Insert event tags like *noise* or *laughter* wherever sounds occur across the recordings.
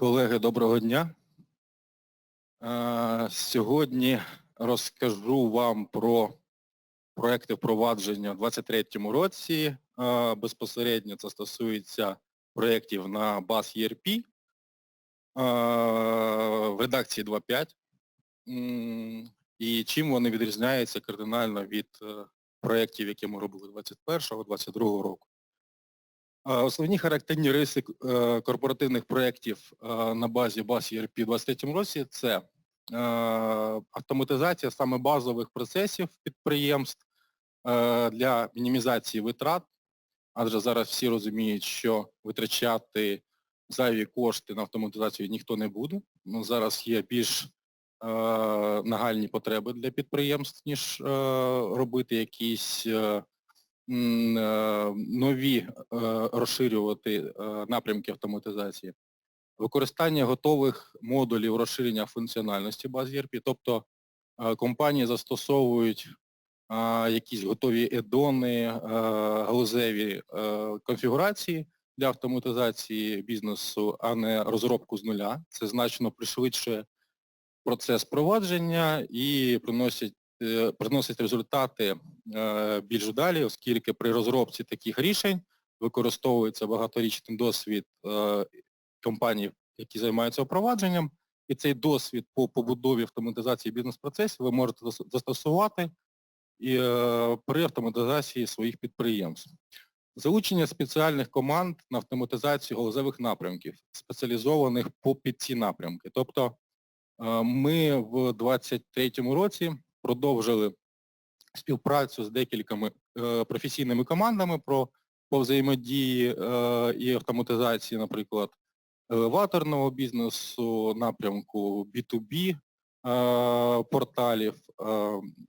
Колеги, доброго дня. Е, Сьогодні розкажу вам про проекти впровадження у 2023 році. Е, Безпосередньо це стосується проєктів на баз ERP е, в редакції 2.5. І чим вони відрізняються кардинально від проєктів, які ми робили 21-22 року. Основні характерні риси е, корпоративних проєктів е, на базі баз ERP у 2023 році це е, автоматизація саме базових процесів підприємств для мінімізації витрат, адже зараз всі розуміють, що витрачати зайві кошти на автоматизацію ніхто не буде. Ну, Зараз є більш нагальні потреби для підприємств, ніж робити якісь нові е, розширювати е, напрямки автоматизації. Використання готових модулів розширення функціональності баз ERP, тобто е, компанії застосовують е, якісь готові едони, е, галузеві е, конфігурації для автоматизації бізнесу, а не розробку з нуля. Це значно пришвидшує процес провадження і приносить е, приносить результати е, більш далі, оскільки при розробці таких рішень використовується багаторічний досвід е, компаній, які займаються впровадженням, і цей досвід по побудові автоматизації бізнес-процесів ви можете застосувати е, при автоматизації своїх підприємств. Залучення спеціальних команд на автоматизацію галузевих напрямків, спеціалізованих по під ці напрямки. Тобто е, ми в 2023 році продовжили співпрацю з декількома е, професійними командами про по взаємодії е, і автоматизації, наприклад, елеваторного бізнесу, напрямку B2B е, порталів,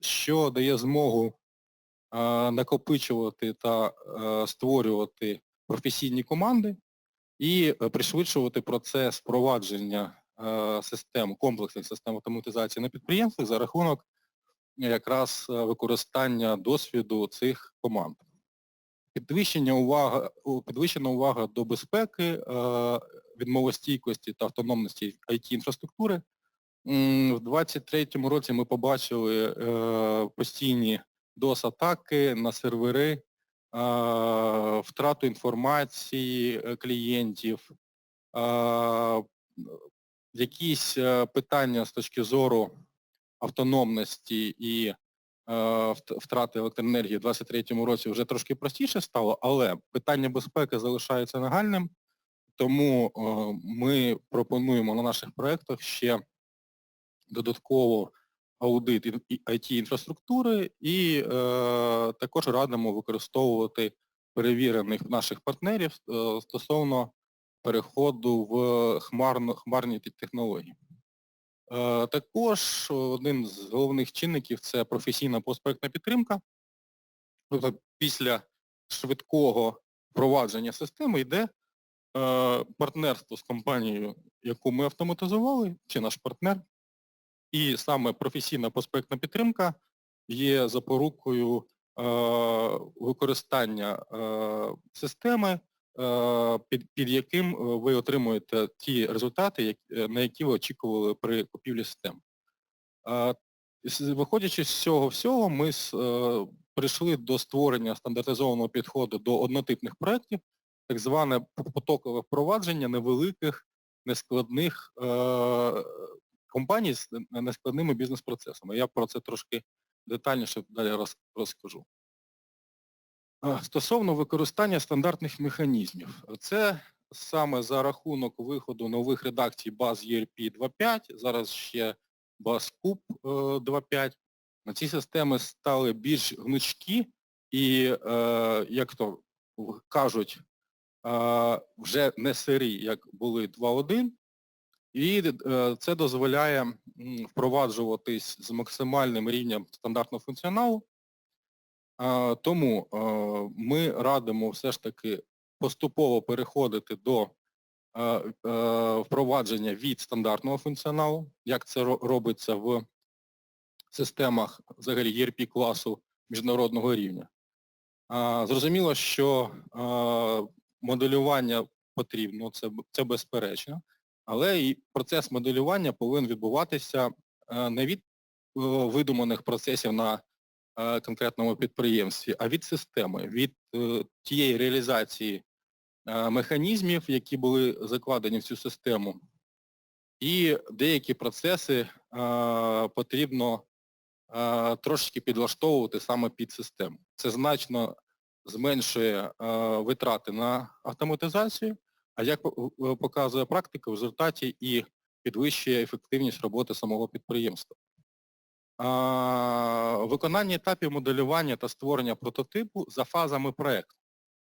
що дає змогу накопичувати та створювати професійні команди і пришвидшувати процес впровадження систем, комплексних систем автоматизації на підприємствах за рахунок якраз е, використання досвіду цих команд. Підвищення увага, підвищена увага до безпеки, е, відмовостійкості та автономності IT-інфраструктури. В 2023 році ми побачили е, постійні DOS-атаки на сервери, втрату інформації клієнтів, якісь питання з точки зору автономності і е, втрати електроенергії в 2023 році вже трошки простіше стало, але питання безпеки залишається нагальним, тому е, ми пропонуємо на наших проєктах ще додатково аудит IT-інфраструктури і е, також радимо використовувати перевірених наших партнерів стосовно переходу в хмарні технології. Е, Також один з головних чинників це професійна постпроектна підтримка. Тобто після швидкого впровадження системи йде е, партнерство з компанією, яку ми автоматизували, чи наш партнер. І саме професійна постпроектна підтримка є запорукою е, використання системи, під, під яким е, ви отримуєте ті результати, е, на які ви очікували при купівлі систем. Е, Виходячи з цього всього, ми е, прийшли до створення стандартизованого підходу до однотипних проєктів, так зване потокове впровадження невеликих, нескладних е, компаній з нескладними бізнес-процесами. Я про це трошки детальніше далі розкажу. Стосовно використання стандартних механізмів. Це саме за рахунок виходу нових редакцій баз ERP 2.5, зараз ще баз CUB е, 2.5. Ці системи стали більш гнучкі і, е, як то кажуть, е, вже не сирі, як були 2.1, і е, це дозволяє впроваджуватись з максимальним рівнем стандартного функціоналу. Тому ми радимо все ж таки поступово переходити до впровадження від стандартного функціоналу, як це робиться в системах взагалі ERP класу міжнародного рівня. Зрозуміло, що моделювання потрібно, це, це безперечно, Але і процес моделювання повинен відбуватися е, не від е, видуманих процесів на конкретному підприємстві, а від системи, від е, тієї реалізації е, механізмів, які були закладені в цю систему. І деякі процеси е, потрібно е, трошечки підлаштовувати саме під систему. Це значно зменшує е, витрати на автоматизацію, а як е, показує практика, в результаті і підвищує ефективність роботи самого підприємства. Виконання етапів моделювання та створення прототипу за фазами проєкту.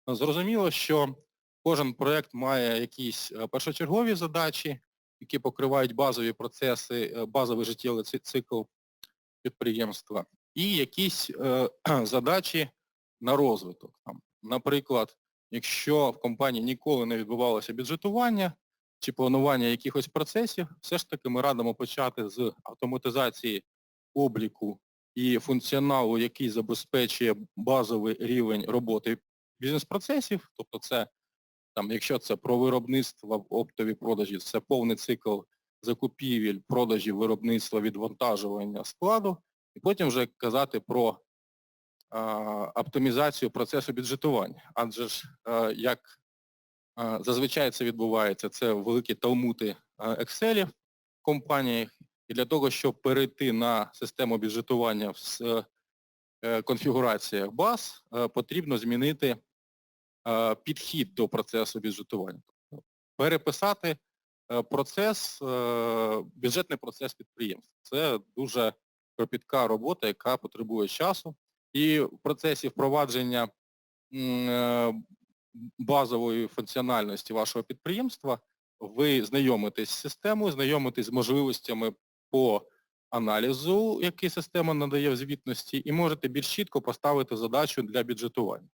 Зрозуміло, що кожен проєкт має якісь е, першочергові задачі, які покривають базові процеси, е, базовий життєвий цикл підприємства, і якісь е, *clears throat* задачі на розвиток. Наприклад, якщо в компанії ніколи не відбувалося бюджетування чи планування якихось процесів, все ж таки ми радимо почати з автоматизації обліку і функціоналу, який забезпечує базовий рівень роботи бізнес-процесів, тобто це, там, якщо це про виробництво, оптові продажі, це повний цикл закупівель, продажів, виробництва, відвантажування складу, і потім вже казати про оптимізацію процесу бюджетування. Адже ж, як зазвичай це відбувається, це великі талмути Excel в компаніях, і для того, щоб перейти на систему бюджетування с- е, конфігураціях баз, е, потрібно змінити е, підхід до процесу бюджетування. Переписати процес, бюджетний процес підприємства. Це дуже кропітка робота, яка потребує часу. І в процесі впровадження базової функціональності вашого підприємства ви знайомитесь з системою, знайомитесь з можливостями по аналізу, який система надає в звітності, і можете більш чітко поставити задачу для бюджетування.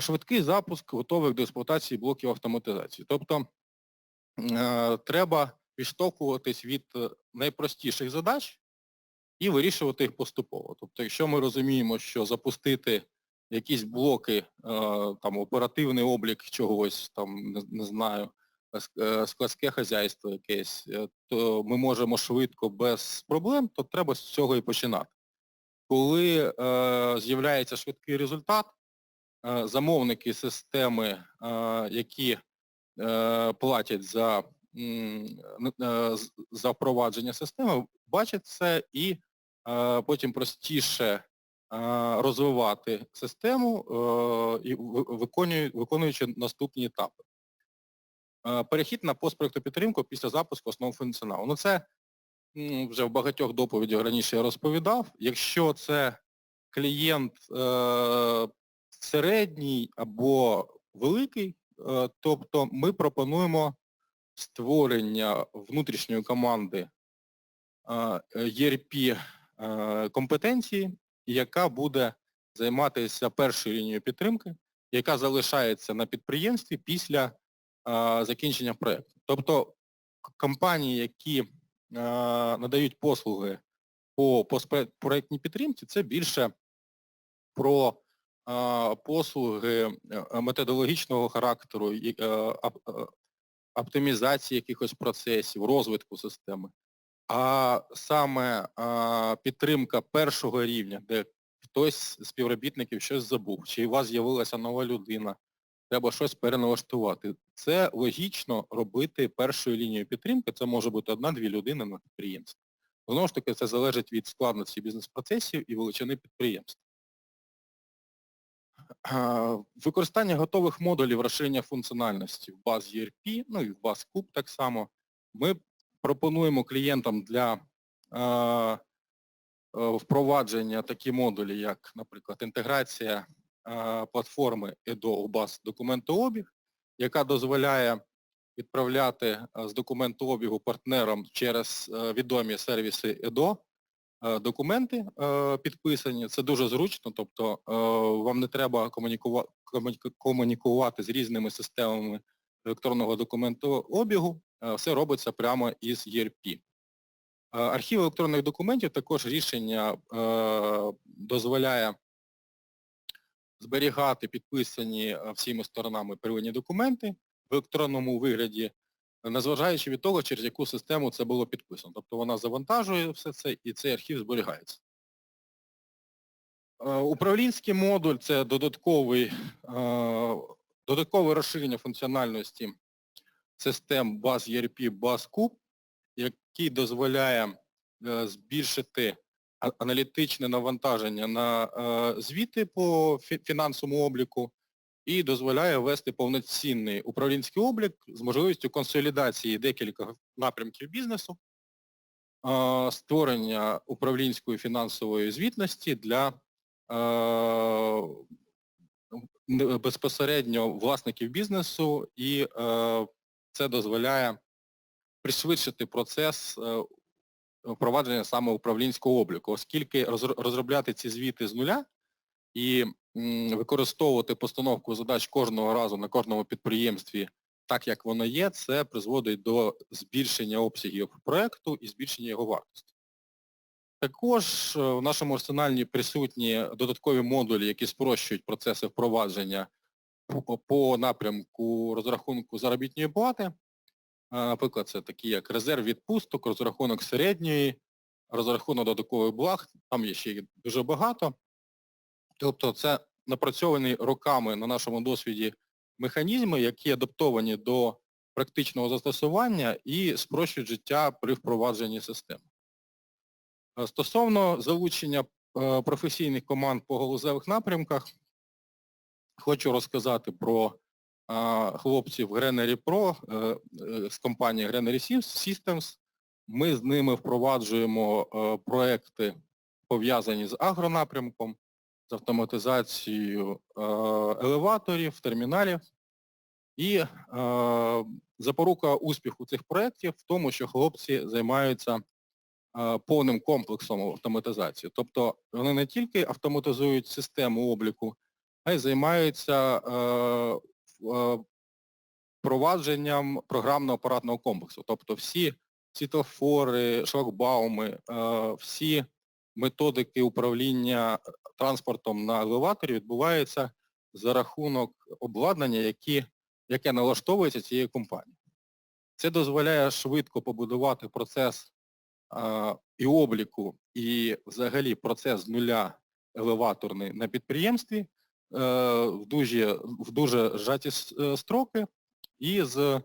Швидкий запуск готових до експлуатації блоків автоматизації. Тобто е, треба відштовхуватись від е, найпростіших задач і вирішувати їх поступово. Тобто, якщо ми розуміємо, що запустити якісь блоки, е, там оперативний облік чогось, там, не, знаю, складське хазяйство якесь, е, то ми можемо швидко без проблем, то треба з цього і починати. Коли е, з'являється швидкий результат, е, замовники системи, е, які е, платять за, е, за впровадження системи, бачать це і е, потім простіше е, розвивати систему е, виконуючи наступні етапи. Е, Перехід на постпроектну підтримку після запуску основ функціоналу. Ну це вже в багатьох доповідях раніше я розповідав. Якщо це клієнт е, середній або великий, е, тобто ми пропонуємо створення внутрішньої команди е, ERP е, компетенції, яка буде займатися першою лінією підтримки, яка залишається на підприємстві після закінчення проєкту. Тобто компанії, які надають послуги по постпроектній підтримці, це більше про послуги е, методологічного характеру, е, е, оптимізації якихось процесів, розвитку системи. А саме підтримка першого рівня, де хтось з співробітників щось забув, чи у вас з'явилася нова людина, треба щось переналаштувати. Це логічно робити першою лінією підтримки, це може бути одна-дві людини на підприємстві. Знову ж таки, це залежить від складності бізнес-процесів і величини підприємства. А, Використання готових модулів розширення функціональності в баз ERP, ну і в баз Куб так само. Ми пропонуємо клієнтам для е, впровадження такі модулі, як, наприклад, інтеграція платформи EDO у баз документообіг, яка дозволяє відправляти з документообігу партнерам через відомі сервіси EDO документи підписані. Це дуже зручно, тобто вам не треба комунікувати з різними системами електронного документообігу, все робиться прямо із ERP. Архів електронних документів також рішення дозволяє зберігати підписані е, всіма сторонами первинні документи в електронному вигляді незважаючи від того, через яку систему це було підписано. Тобто вона завантажує все це і цей архів зберігається. Е, Управлінський модуль це додатковий, е, додаткове розширення функціональності систем баз ERP, баз Куб, який дозволяє збільшити аналітичне навантаження на е, звіти по фінансовому обліку і дозволяє ввести повноцінний управлінський облік з можливістю консолідації декілька напрямків бізнесу, створення управлінської фінансової звітності для е, безпосередньо власників бізнесу і е, це дозволяє пришвидшити процес впровадження саме управлінського обліку, оскільки розробляти ці звіти з нуля і використовувати постановку задач кожного разу на кожному підприємстві так, як воно є, це призводить до збільшення обсягів проекту і збільшення його вартості. Також е, в нашому арсеналі присутні додаткові модулі, які спрощують процеси впровадження по напрямку розрахунку заробітної плати. Наприклад, це такі як резерв відпусток, розрахунок середньої, розрахунок додаткових благ, там є ще їх дуже багато. Тобто це напрацьовані роками на нашому досвіді механізми, які адаптовані до практичного застосування і спрощують життя при впровадженні системи. Стосовно залучення е, професійних команд по галузевих напрямках, хочу розказати про хлопців Granary Pro е, е, з компанії Granary Systems. Ми з ними впроваджуємо е, проекти, пов'язані з агронапрямком, з автоматизацією елеваторів, терміналів. І запорука успіху цих проєктів в тому, що хлопці займаються повним комплексом автоматизації. Тобто вони не тільки автоматизують систему обліку, а й займаються е, впровадженням програмно-апаратного комплексу. Тобто всі світлофори, шлагбауми, е, всі методики управління транспортом на елеваторі відбуваються за рахунок обладнання, які, яке налаштовується цією компанією. Це дозволяє швидко побудувати процес а, і обліку, і взагалі процес з нуля елеваторний на підприємстві е, в дуже, в дуже зжаті е, строки і з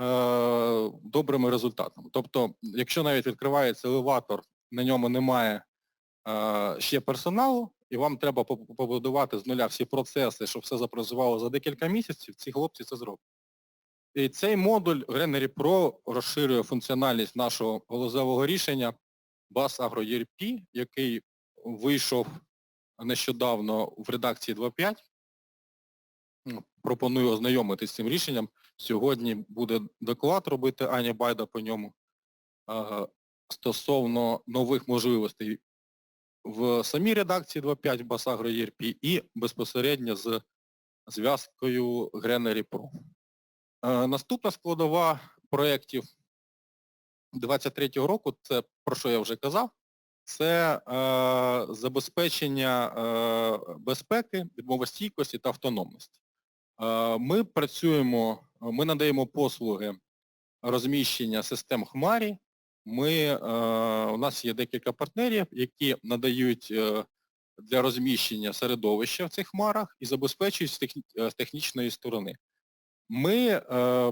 е, добрими результатами. Тобто, якщо навіть відкривається елеватор, на ньому немає е, ще персоналу, і вам треба побудувати з нуля всі процеси, щоб все запрацювало за декілька місяців, ці хлопці це зроблять. І цей модуль Granary Pro розширює функціональність нашого галузевого рішення BAS Agro ERP, який вийшов нещодавно в редакції 2.5. Ну, Пропоную ознайомитись з цим рішенням. Сьогодні буде доклад робити Аня Байда по ньому стосовно нових можливостей в самій редакції 2.5 BAS Agro ERP і безпосередньо з зв'язкою Pro. Е, Наступна складова проєктів 23-го року, це про що я вже казав, це е, забезпечення е, безпеки, відмовостійкості та автономності. Е, ми працюємо, ми надаємо послуги розміщення систем Хмарі. Ми, е, у нас є декілька партнерів, які надають е, для розміщення середовища в цих хмарах і забезпечують з, техні- е, з технічної сторони. Ми е,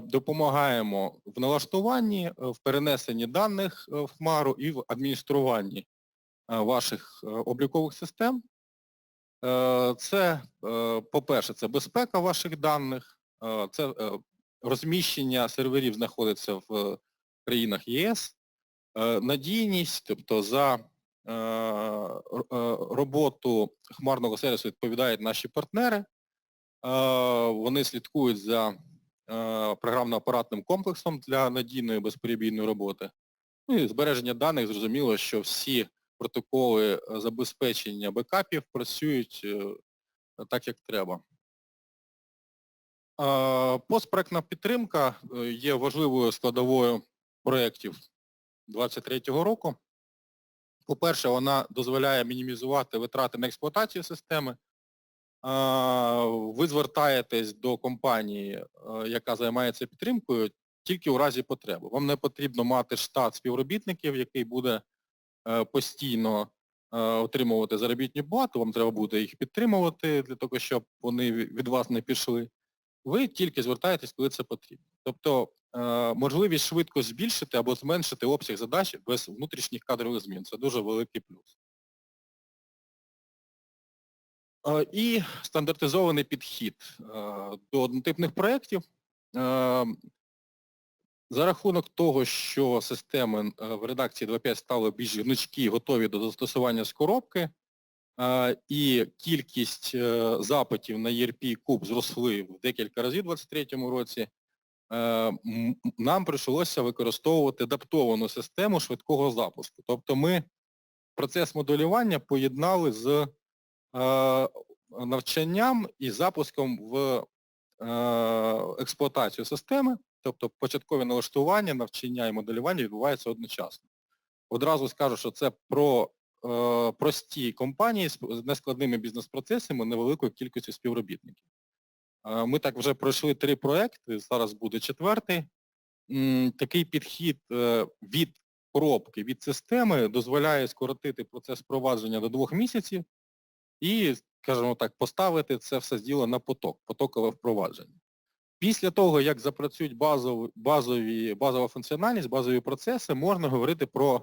допомагаємо в налаштуванні, е, в перенесенні даних е, в хмару і в адмініструванні ваших е, облікових систем. Е, Це, е, по-перше, це безпека ваших даних, е, це е, розміщення серверів знаходиться в країнах ЄС, е, надійність, тобто за е, е, роботу хмарного сервісу відповідають наші партнери. Е, Вони слідкують за е, програмно-апаратним комплексом для надійної безперебійної роботи. Ну і збереження даних, зрозуміло, що всі протоколи е, забезпечення бекапів працюють е, так, як треба. Постпроектна підтримка е, є важливою складовою проєктів 2023 року. По-перше, вона дозволяє мінімізувати витрати на експлуатацію системи. Ви звертаєтесь до компанії, яка займається підтримкою, тільки у разі потреби. Вам не потрібно мати штат співробітників, який буде постійно е, отримувати заробітну плату, вам треба буде їх підтримувати для того, щоб вони від вас не пішли. Ви тільки звертаєтесь, коли це потрібно. Тобто е, можливість швидко збільшити або зменшити обсяг задач без внутрішніх кадрових змін. Це дуже великий плюс. Е, І стандартизований підхід е, до однотипних проєктів. За рахунок того, що системи е, в редакції 2.5 стали більш гнучкі, готові до застосування з коробки, е, і кількість е, запитів на ERP куб зросли в декілька разів у 2023 році, нам прийшлося використовувати адаптовану систему швидкого запуску. Тобто ми процес моделювання поєднали з навчанням і запуском в експлуатацію системи, тобто початкові налаштування, навчання і моделювання відбуваються одночасно. Одразу скажу, що це про е, прості компанії з нескладними бізнес-процесами, невеликою кількістю співробітників. Е, Ми так вже пройшли три проекти, зараз буде четвертий. М, Такий підхід е, від коробки, від системи дозволяє скоротити процес впровадження до двох місяців і, скажімо так, поставити це все діло на поток, потокове впровадження. Після того, як запрацюють базові, базові, базова функціональність, базові процеси, можна говорити про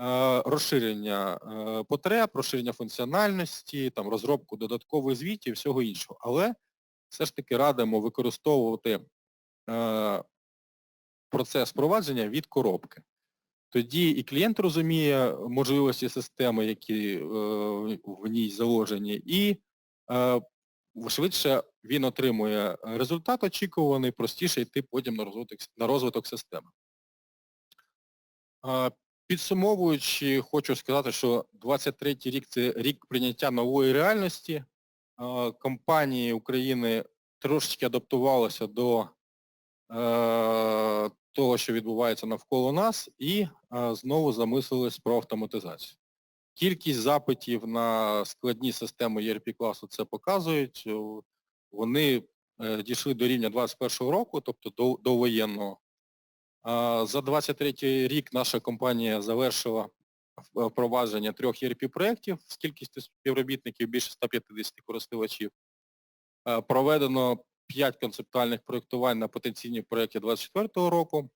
е, розширення е, потреб, розширення функціональності, там, розробку додаткових звітів і всього іншого. Але все ж таки радимо використовувати е, процес впровадження від коробки. Тоді і клієнт розуміє можливості системи, які е, в ній заложені, і е, швидше він отримує результат очікуваний, простіше йти потім на розвиток, на розвиток системи. Е, Підсумовуючи, хочу сказати, що 23 рік це рік прийняття нової реальності. Е, Компанії України трошечки адаптувалися до е, того, що відбувається навколо нас, і е, знову замислились про автоматизацію. Кількість запитів на складні системи ERP класу це показують. Вони е, дійшли до рівня 2021 року, тобто до, до воєнного. За 23 рік наша компанія завершила впровадження трьох ERP-проєктів з кількістю співробітників більше 150 користувачів. Е, Проведено 5 концептуальних проєктувань на потенційні проєкти 2024 року.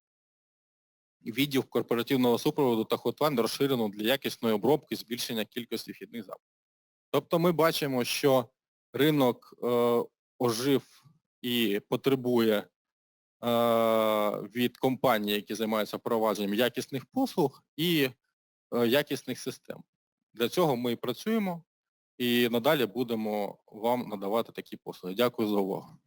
Відділ корпоративного супроводу та хотлайн розширено для якісної обробки збільшення кількості вхідних запитів. Тобто ми бачимо, що ринок е, ожив і потребує е, від компаній, які займаються впровадженням якісних послуг і е, якісних систем. Для цього ми і працюємо і надалі будемо вам надавати такі послуги. Дякую за увагу.